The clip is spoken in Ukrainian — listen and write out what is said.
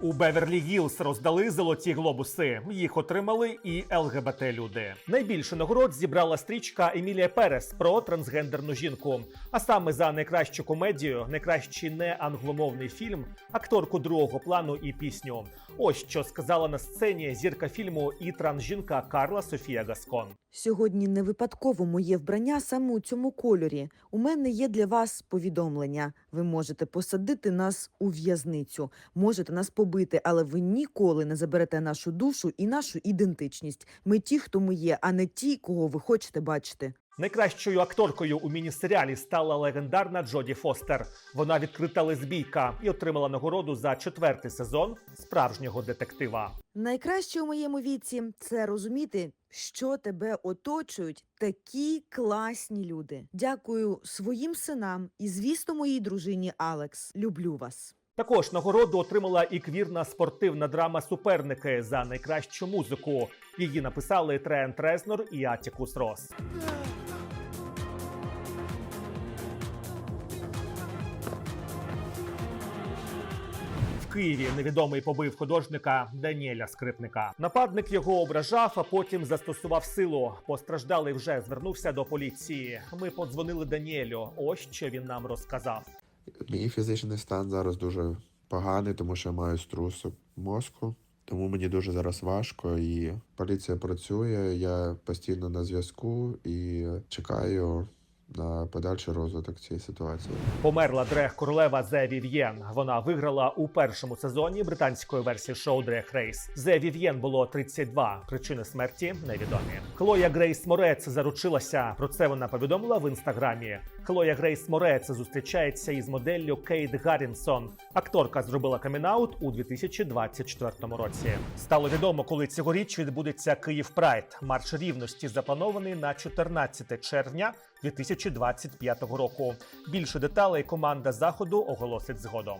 У Беверлі Гілс роздали золоті глобуси. Їх отримали і ЛГБТ люди. Найбільше нагород зібрала стрічка Емілія Перес про трансгендерну жінку. А саме за найкращу комедію, найкращий неангломовний фільм, акторку другого плану і пісню. Ось що сказала на сцені зірка фільму і трансжінка Карла Софія Гаскон. Сьогодні не випадково моє вбрання саме у цьому кольорі. У мене є для вас повідомлення. Ви можете посадити нас у в'язницю, можете нас побити, але ви ніколи не заберете нашу душу і нашу ідентичність. Ми ті, хто ми є, а не ті, кого ви хочете бачити. Найкращою акторкою у міні-серіалі стала легендарна Джоді Фостер. Вона відкрита лесбійка і отримала нагороду за четвертий сезон справжнього детектива. Найкраще у моєму віці це розуміти, що тебе оточують такі класні люди. Дякую своїм синам і, звісно, моїй дружині Алекс. Люблю вас. Також нагороду отримала і квірна спортивна драма Суперники за найкращу музику. Її написали Трент Резнор і Атікус Рос. В Києві невідомий побив художника Даніеля Скрипника. Нападник його ображав, а потім застосував силу. Постраждалий вже звернувся до поліції. Ми подзвонили Даніелю. Ось що він нам розказав. Мій фізичний стан зараз дуже поганий, тому що я маю струс мозку. Тому мені дуже зараз важко, і поліція працює. Я постійно на зв'язку і чекаю на подальший розвиток цієї ситуації. Померла дрег королева Зе Вів'єн. Вона виграла у першому сезоні британської версії шоу Дрег Рейс. Зе Вів'єн було 32. Причини смерті невідомі. Хлоя Грейс Морец заручилася. Про це вона повідомила в інстаграмі. Хлоя Грейс Морец зустрічається із моделлю Кейт Гаррінсон. Акторка зробила камінаут у 2024 році. Стало відомо, коли цьогоріч відбудеться Київ Прайд. Марш рівності запланований на 14 червня 2025 року. Більше деталей команда заходу оголосить згодом.